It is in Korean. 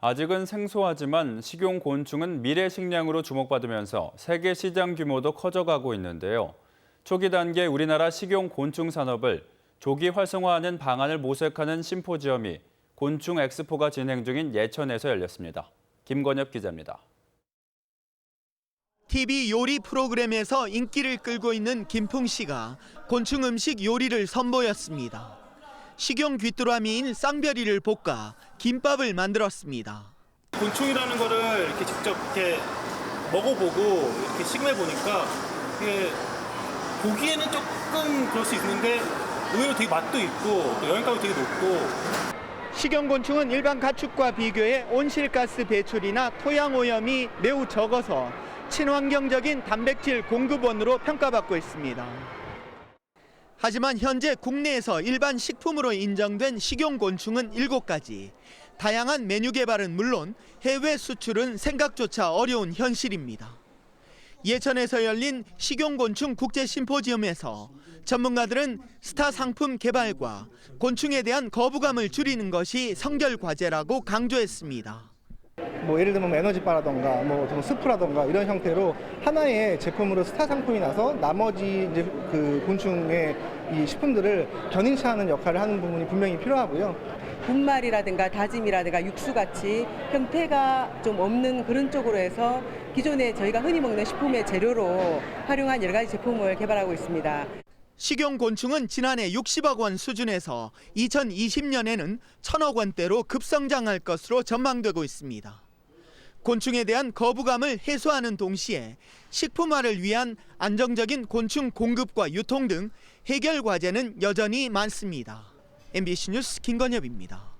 아직은 생소하지만 식용 곤충은 미래 식량으로 주목받으면서 세계 시장 규모도 커져가고 있는데요. 초기 단계 우리나라 식용 곤충 산업을 조기 활성화하는 방안을 모색하는 심포지엄이 곤충 엑스포가 진행 중인 예천에서 열렸습니다. 김건엽 기자입니다. TV 요리 프로그램에서 인기를 끌고 있는 김풍 씨가 곤충 음식 요리를 선보였습니다. 식용 귀뚜라미인 쌍별이를 볶아 김밥을 만들었습니다. 곤충이라는 거를 이렇게 직접 이렇게 먹어보고 이렇게 식매 보니까 이게 보기에는 조금 그럴 수 있는데 의외로 되게 맛도 있고 또 영양가도 되게 높고 식용곤충은 일반 가축과 비교해 온실가스 배출이나 토양 오염이 매우 적어서 친환경적인 단백질 공급원으로 평가받고 있습니다. 하지만 현재 국내에서 일반 식품으로 인정된 식용곤충은 7가지. 다양한 메뉴 개발은 물론 해외 수출은 생각조차 어려운 현실입니다. 예천에서 열린 식용곤충 국제 심포지엄에서 전문가들은 스타 상품 개발과 곤충에 대한 거부감을 줄이는 것이 성결 과제라고 강조했습니다. 뭐 예를 들면 뭐 에너지바라던가 뭐좀 스프라던가 이런 형태로 하나의 제품으로 스타 상품이 나서 나머지 이제 그 곤충의 이 식품들을 견인치 하는 역할을 하는 부분이 분명히 필요하고요. 분말이라든가 다짐이라든가 육수같이 형태가 좀 없는 그런 쪽으로 해서 기존에 저희가 흔히 먹는 식품의 재료로 활용한 여러 가지 제품을 개발하고 있습니다. 식용곤충은 지난해 60억 원 수준에서 2020년에는 천억 원대로 급성장할 것으로 전망되고 있습니다. 곤충에 대한 거부감을 해소하는 동시에 식품화를 위한 안정적인 곤충 공급과 유통 등 해결 과제는 여전히 많습니다. MBC 뉴스 김건엽입니다.